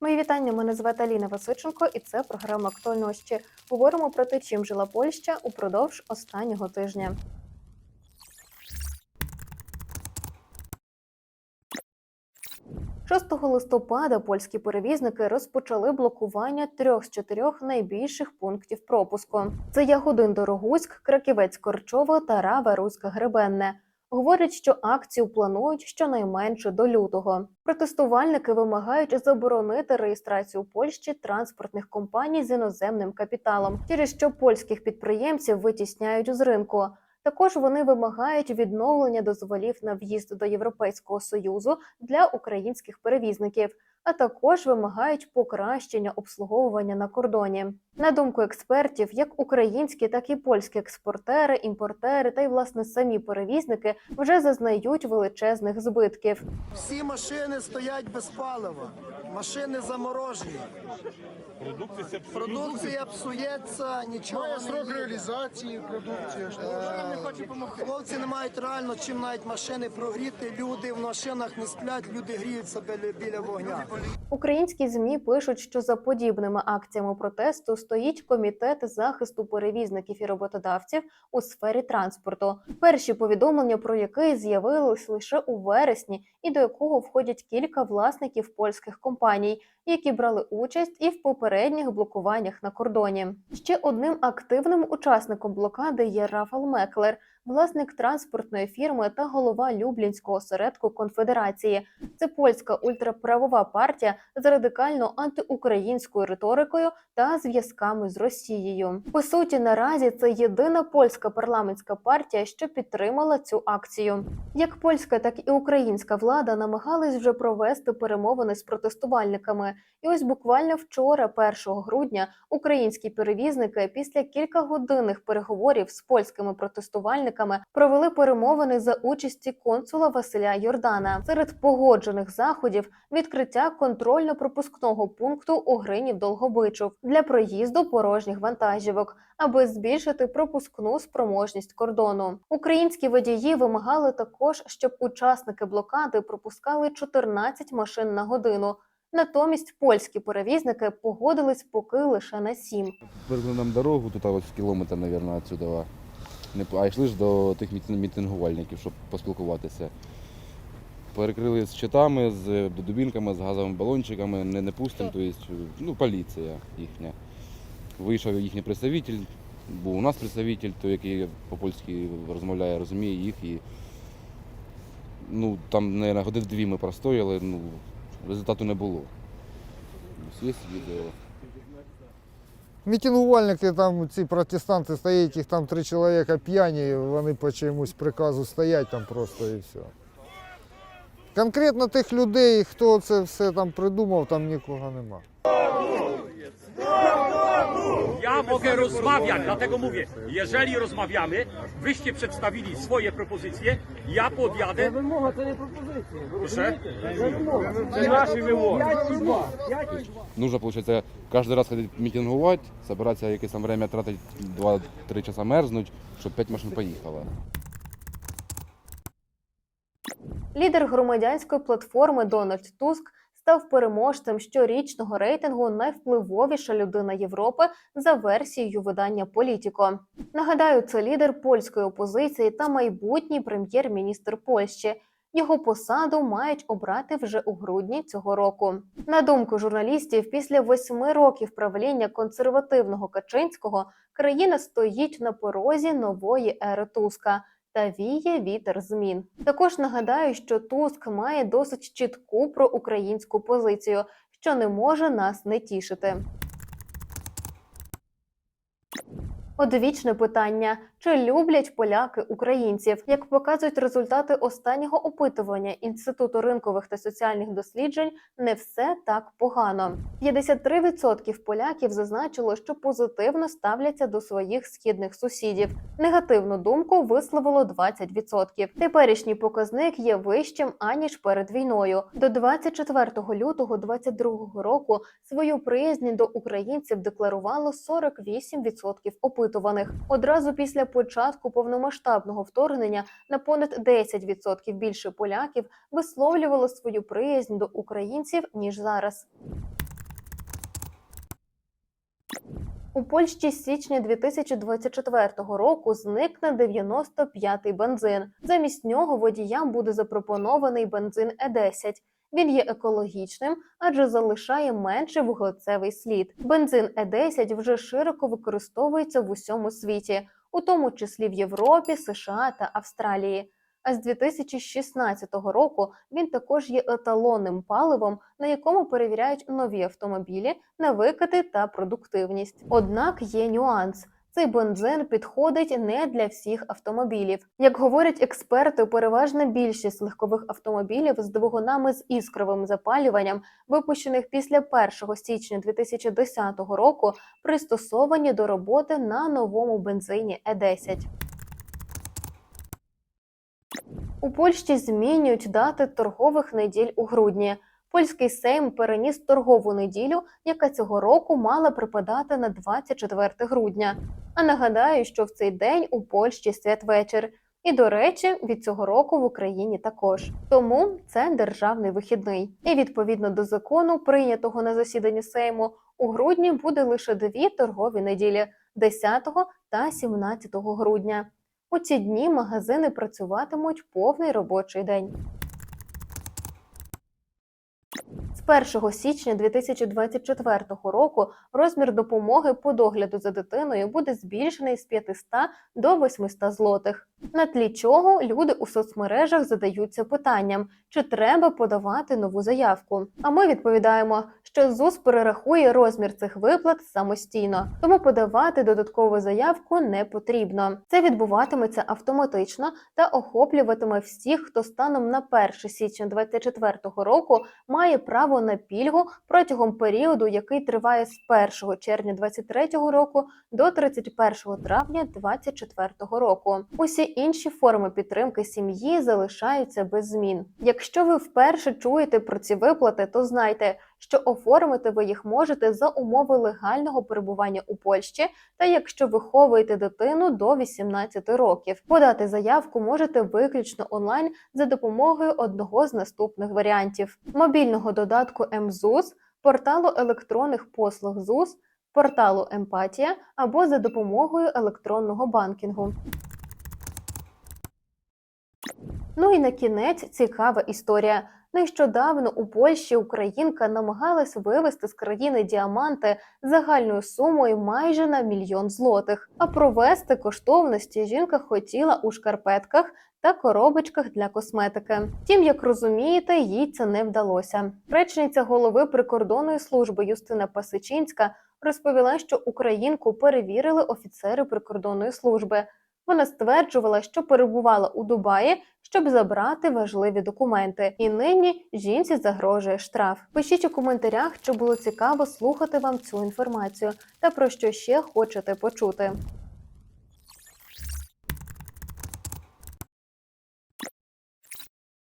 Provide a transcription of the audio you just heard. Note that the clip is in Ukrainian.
Мої вітання. Мене звати Аліна Васиченко, і це програма актуальності. Говоримо про те, чим жила Польща упродовж останнього тижня. Шостого листопада польські перевізники розпочали блокування трьох з чотирьох найбільших пунктів пропуску. Це Ягодин Дорогуськ, Краківець Корчова та Рава Руська Гребенне. Говорять, що акцію планують щонайменше до лютого. Протестувальники вимагають заборонити реєстрацію Польщі транспортних компаній з іноземним капіталом, через що польських підприємців витісняють з ринку. Також вони вимагають відновлення дозволів на в'їзд до Європейського союзу для українських перевізників, а також вимагають покращення обслуговування на кордоні. На думку експертів, як українські, так і польські експортери, імпортери та й власне самі перевізники вже зазнають величезних збитків. Всі машини стоять без палива, машини заморожені. Продукція Продукція псується, нічого Має не срок реалізації продукції. що Е, Хлопці не мають реально чим навіть машини прогріти. Люди в машинах не сплять, люди гріються біля, біля вогня. Українські змі пишуть, що за подібними акціями протесту стоїть комітет захисту перевізників і роботодавців у сфері транспорту. Перші повідомлення про який з'явились лише у вересні, і до якого входять кілька власників польських компаній, які брали участь і в попередніх блокуваннях на кордоні. Ще одним активним учасником блокади є Рафал Меклер, власник транспортної фірми та голова Люблінського осередку конфедерації. Це польська ультраправова партія з радикально антиукраїнською риторикою та зв'язками з Росією. По суті, наразі це єдина польська парламентська партія, що підтримала цю акцію. Як польська, так і українська влада намагались вже провести перемовини з протестувальниками. І ось буквально вчора, 1 грудня, українські перевізники після кількагодинних переговорів з польськими протестувальниками провели перемовини за участі консула Василя Йордана. Серед погоджених заходів відкриття контрольно-пропускного пункту у Гринів Долгобичув для проїзду порожніх вантажівок, аби збільшити пропускну спроможність кордону. Українські водії вимагали також, щоб учасники блокади пропускали 14 машин на годину. Натомість польські перевізники погодились поки лише на сім. Перекли нам дорогу, тут ось кілометр, мабуть, отсюда. А йшли ж до тих мітингувальників, щоб поспілкуватися. Перекрили з щитами, з дубінками, з газовими балончиками, не, не пустимо, тобто, ну, поліція їхня. Вийшов їхній представитель, був у нас представитель, той, який по-польськи розмовляє, розуміє їх. І, ну, там, мабуть, годин дві ми простояли, ну, результату не було. Є відео. Мітингувальники там, ці протестанти стоять, їх там три чоловіка п'яні, вони по чомусь приказу стоять там просто і все. Конкретно тих людей, хто це все там придумав, там нікого нема. Ja mogę rozmawiać, dlatego mówię, jeżeli rozmawiamy, wyście przedstawili swoje propozycje, ja podjadę. Вимога це не пропозиція. Ви Proszę? Це вимога. Це наші вимоги. П'ять із два. П'ять із два. Нужно, получается, каждый раз ходить мітингувати, собиратися якесь там время тратити 2-3 часа мерзнуть, щоб 5 машин поїхало. Лідер громадянської платформи Дональд Туск став переможцем щорічного рейтингу найвпливовіша людина Європи за версією видання Політіко. Нагадаю, це лідер польської опозиції та майбутній прем'єр-міністр Польщі. Його посаду мають обрати вже у грудні цього року. На думку журналістів, після восьми років правління консервативного Качинського країна стоїть на порозі нової ери Туска та віє вітер змін. Також нагадаю, що Туск має досить чітку проукраїнську позицію, що не може нас не тішити. Одвічне питання: чи люблять поляки українців? Як показують результати останнього опитування інституту ринкових та соціальних досліджень, не все так погано. 53% поляків зазначило, що позитивно ставляться до своїх східних сусідів. Негативну думку висловило 20%. Теперішній показник є вищим аніж перед війною. До 24 лютого 2022 року свою приязнь до українців декларувало 48% опитуваних. Одразу після початку повномасштабного вторгнення на понад 10% більше поляків висловлювало свою приязнь до українців ніж зараз. У Польщі з січня 2024 року зникне 95-й бензин. Замість нього водіям буде запропонований бензин Е10. Він є екологічним, адже залишає менше вуглецевий слід. Бензин Е10 вже широко використовується в усьому світі, у тому числі в Європі, США та Австралії. А з 2016 року він також є еталонним паливом, на якому перевіряють нові автомобілі на викиди та продуктивність. Однак є нюанс. Цей бензин підходить не для всіх автомобілів. Як говорять експерти, переважна більшість легкових автомобілів з двигунами з іскровим запалюванням, випущених після 1 січня 2010 року, пристосовані до роботи на новому бензині Е10. У Польщі змінюють дати торгових неділь у грудні. Польський Сейм переніс торгову неділю, яка цього року мала припадати на 24 грудня. А нагадаю, що в цей день у Польщі святвечір. І до речі, від цього року в Україні також. Тому це державний вихідний. І відповідно до закону, прийнятого на засіданні Сейму, у грудні буде лише дві торгові неділі 10 та 17 грудня. У ці дні магазини працюватимуть повний робочий день. З 1 січня 2024 року розмір допомоги по догляду за дитиною буде збільшений з 500 до 800 злотих. На тлі чого люди у соцмережах задаються питанням, чи треба подавати нову заявку. А ми відповідаємо, що ЗУС перерахує розмір цих виплат самостійно, тому подавати додаткову заявку не потрібно. Це відбуватиметься автоматично та охоплюватиме всіх, хто станом на 1 січня 2024 року має право на пільгу протягом періоду, який триває з 1 червня 2023 року до 31 травня 2024 року. Усі інші форми підтримки сім'ї залишаються без змін. Якщо ви вперше чуєте про ці виплати, то знайте, що оформити ви їх можете за умови легального перебування у Польщі, та якщо виховуєте дитину до 18 років. Подати заявку можете виключно онлайн за допомогою одного з наступних варіантів: мобільного додатку МЗУС, порталу електронних послуг ЗУС, порталу Емпатія або за допомогою електронного банкінгу. Ну і на кінець цікава історія. Нещодавно у Польщі українка намагалась вивезти з країни діаманти загальною сумою майже на мільйон злотих. А провести коштовності жінка хотіла у шкарпетках та коробочках для косметики. Втім, як розумієте, їй це не вдалося. Речниця голови прикордонної служби Юстина Пасичинська розповіла, що українку перевірили офіцери прикордонної служби. Вона стверджувала, що перебувала у Дубаї, щоб забрати важливі документи, і нині жінці загрожує штраф. Пишіть у коментарях, чи було цікаво слухати вам цю інформацію та про що ще хочете почути.